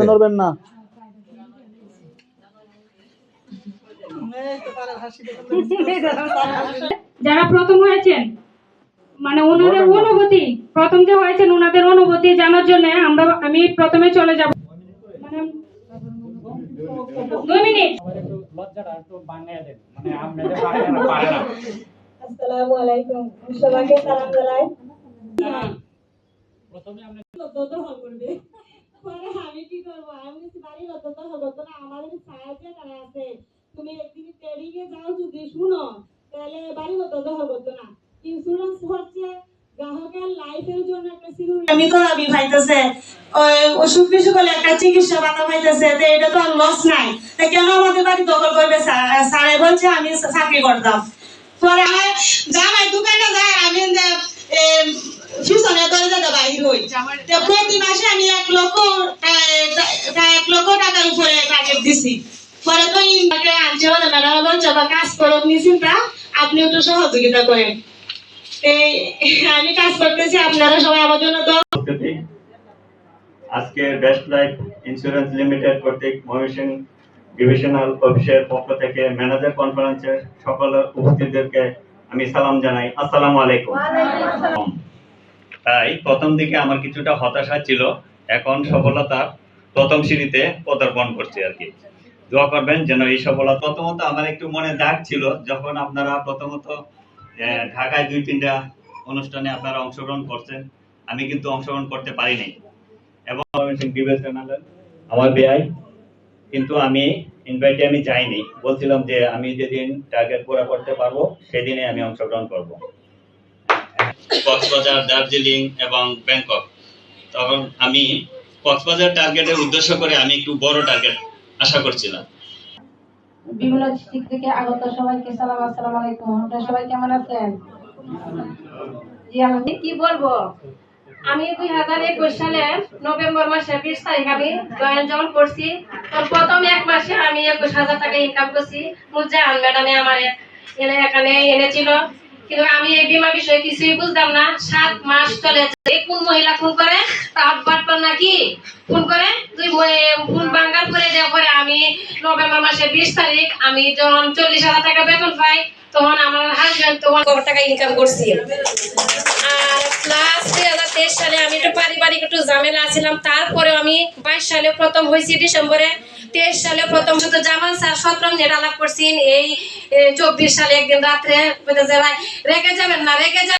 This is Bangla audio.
নড়বেন না। যারা প্রথম হয়েছেন মানে ওনাদের অনুভূতি প্রথম যে হয়েছেন ওনাদের অনুভূতি জানার জন্য আমরা আমি প্রথমে চলে যাব। মানে দুই মিনিট। একটু লজ্জাটা একটু বাংলায় দেন। মানে আপনাদের বাংলা পারে না আসসালামু আলাইকুম। সবাইকে সালাম জানাই। প্রথমে আপনি দোদল করবে। পরে আমি কি করব? আমি কিছু বাড়ি দোদল হতো না আমাদের সাহায্য করা আছে তুমি একদিন ট্রেডিং এ যাও যদি শুনো তাহলে বাড়ি দোদল হতো না। ইন্স্যুরেন্স হচ্ছে গ্রাহকের লাইফের জন্য একটা সিকিউরিটি আমি তো আমি ভাইতেছে অসুখ বিসুখ একটা চিকিৎসা এটা তো লস নাই। কেন আমাদের বাড়ি দখল করবে? স্যারে বলছে আমি চাকরি করতাম। পরে দোকানে যায় আমি সহযোগিতা করেন। এই, আমি কাজ করতেছি, আপনারা সবাই আমার জন্য আজকে বেস্ট লাইফ ইন্স্যুরেন্স লিমিটেড কর্তৃক ময়মনসিংহ ডিভিশনাল অফিসের পক্ষ থেকে ম্যানেজার কনফারেন্সের সকল উপস্থিতদেরকে আমি সালাম জানাই। আসসালামু আলাইকুম। তাই প্রথম দিকে আমার কিছুটা হতাশা ছিল এখন সফলতার প্রথম সিঁড়িতে পদার্পণ করছি আর কি। দোয়া করবেন যেন এই সফলতা প্রথমত আমার একটু মনে দাগ ছিল যখন আপনারা প্রথমত ঢাকায় দুই তিনটা অনুষ্ঠানে আপনারা অংশগ্রহণ করছেন আমি কিন্তু অংশগ্রহণ করতে পারিনি। এবং আমার বেআই কিন্তু আমি ইনভাইটে আমি যাইনি। বলছিলাম যে আমি যেদিন টার্গেট পুরো করতে পারব সেদিনে আমি অংশগ্রহণ করব। কক্সবাজার দার্জিলিং এবং ব্যাংকক। তখন আমি কক্সবাজার টার্গেটের উদ্দেশ্য করে আমি একটু বড় টার্গেট আশা করছিলাম। বিভিন্ন ডিস্ট্রিক্ট থেকে আগত সবাইকে সালাম আসসালামু আলাইকুম। আপনারা সবাই কেমন আছেন? জি আমি কি বলব? আমি দুই হাজার একুশ সালের নভেম্বর মাসে বিশ তারিখ আমি জয়েন জয়েন করছি প্রথম এক মাসে আমি একুশ হাজার টাকা ইনকাম করছি। মুজাহান ম্যাডামে আমার এনে এখানে এনেছিল। কিন্তু আমি এই বিমা বিষয়ে কিছুই বুঝতাম না। সাত মাস চলে। কোন মহিলা ফোন করে? বাটপার নাকি? ফোন করে? তুই ফোন বাঙ্গাল করে দেওয়ার পরে আমি নভেম্বর মাসের বিশ তারিখ আমি যখন চল্লিশ হাজার টাকা বেতন পাই, তখন আমার হাজবেন্ড তখন টাকা ইনকাম করছি? দুই হাজার তেইশ সালে আমি একটু পারিবারিক একটু ঝামেলা আমি বাইশ সালে প্রথম ডিসেম্বরে। তেইশ সালে প্রথম সতেরো এই চব্বিশ সালে রাত্রে রেখে যাবেন না, রেগে যাবেন